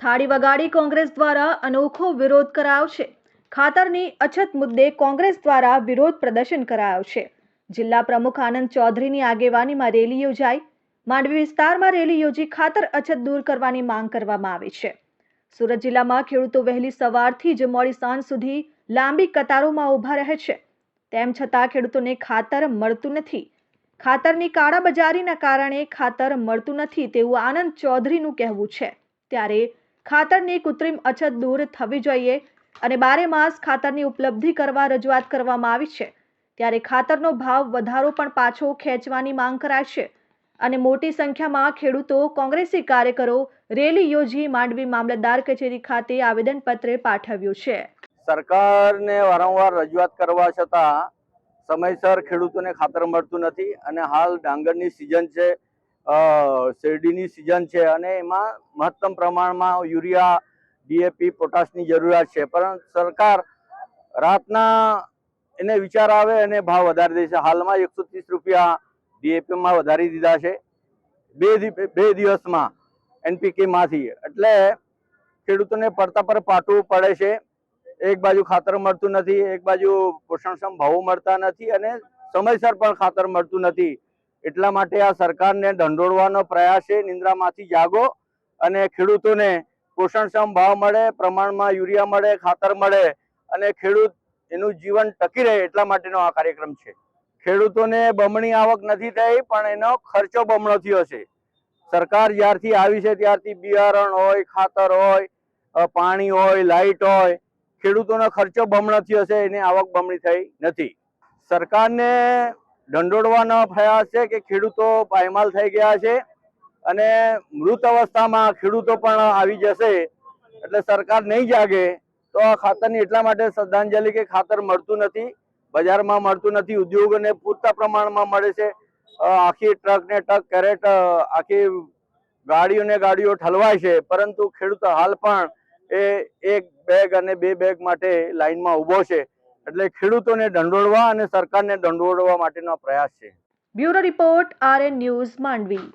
થાળી વગાડી કોંગ્રેસ દ્વારા અનોખો વિરોધ કરાયો છે ખાતરની અછત મુદ્દે કોંગ્રેસ દ્વારા વિરોધ પ્રદર્શન કરાયો છે જિલ્લા પ્રમુખ આનંદ ચૌધરીની આગેવાનીમાં રેલી યોજાઈ. માંડવી વિસ્તારમાં રેલી યોજી ખાતર અછત દૂર કરવાની માંગ કરવામાં આવી છે. સુરત જિલ્લામાં ખેડૂતો વહેલી સવારથી જ મોડી સાંજ સુધી લાંબી કતારોમાં ઊભા રહે છે. તેમ છતાં ખેડૂતોને ખાતર મળતું નથી. ખાતરની કાળાબજારીના કારણે ખાતર મળતું નથી તેવું આનંદ ચૌધરીનું કહેવું છે. ત્યારે ખાતરની કૃત્રિમ અછત દૂર થવી જોઈએ અને બારે માસ ખાતરની ઉપલબ્ધિ કરવા રજૂઆત કરવામાં આવી છે. ત્યારે ખાતરનો ભાવ વધારો પણ પાછો ખેંચવાની માંગ કરાય છે અને મોટી સંખ્યામાં ખેડૂતો, કોંગ્રેસી કાર્યકરો, રેલી યોજી માંડવી મામલતદાર કચેરી ખાતે આવેદનપત્ર પાઠવ્યું છે. સરકારને વારંવાર રજૂઆત કરવા છતાં સમયસર ખેડૂતોને ખાતર મળતું નથી અને હાલ ડાંગરની સિઝન છે. શેરડીની સિઝન છે અને એમાં મહત્તમ પ્રમાણમાં યુરિયા ડીએપી પોટાશની જરૂરિયાત છે. પરંતુ સરકાર રાતના એને વિચાર આવે અને ભાવ વધારી દે છે. હાલમાં એકસો ત્રીસ રૂપિયા ડીએપીમાં વધારી દીધા છે. બે બે દિવસમાં એનપીકેમાંથી. એટલે ખેડૂતોને પડતા પર પાટવું પડે છે. એક બાજુ ખાતર મળતું નથી, એક બાજુ પોષણક્ષમ ભાવો મળતા નથી અને સમયસર પણ ખાતર મળતું નથી. એટલા માટે આ સરકારને ઢંઢોળવાનો પ્રયાસ છે. નિંદ્રામાંથી જાગો અને ખેડૂતોને પોષણક્ષમ ભાવ મળે, પ્રમાણમાં યુરિયા મળે, ખાતર મળે અને ખેડૂત એનું જીવન ટકી રહે એટલા માટેનો આ કાર્યક્રમ છે. ખેડૂતોને બમણી આવક નથી થઈ, પણ એનો ખર્ચો બમણો થયો છે. સરકાર જ્યારથી આવી છે ત્યારથી બિયારણ હોય, ખાતર હોય પાણી હોય, લાઇટ હોય, ખેડૂતોનો ખર્ચો બમણો થયો છે. એની આવક બમણી થઈ નથી. સરકારને દંડોળવાનો થયા છે કે ખેડૂતો પાયમાલ થઈ ગયા છે અને મૃત અવસ્થામાં ખેડૂતો પણ આવી જશે એટલે સરકાર નહીં જાગે તો આ ખાતરની એટલા માટે શ્રદ્ધાંજલિ કે ખાતર મળતું નથી, બજારમાં મળતું નથી, ઉદ્યોગોને પૂરતા પ્રમાણમાં મળે છે. આખી ટ્રક ને ટ્રક કેરેટ આખી ગાડીઓ ને ગાડીઓ ઠલવાય છે, પરંતુ ખેડૂત હાલ પણ એ એક બેગ અને બે બેગ માટે લાઈનમાં ઊભો છે. એટલે ખેડૂતોને દંડોળવા અને સરકારને દંડોળવા માટેનો પ્રયાસ છે. Bureau report RN news Mandvi.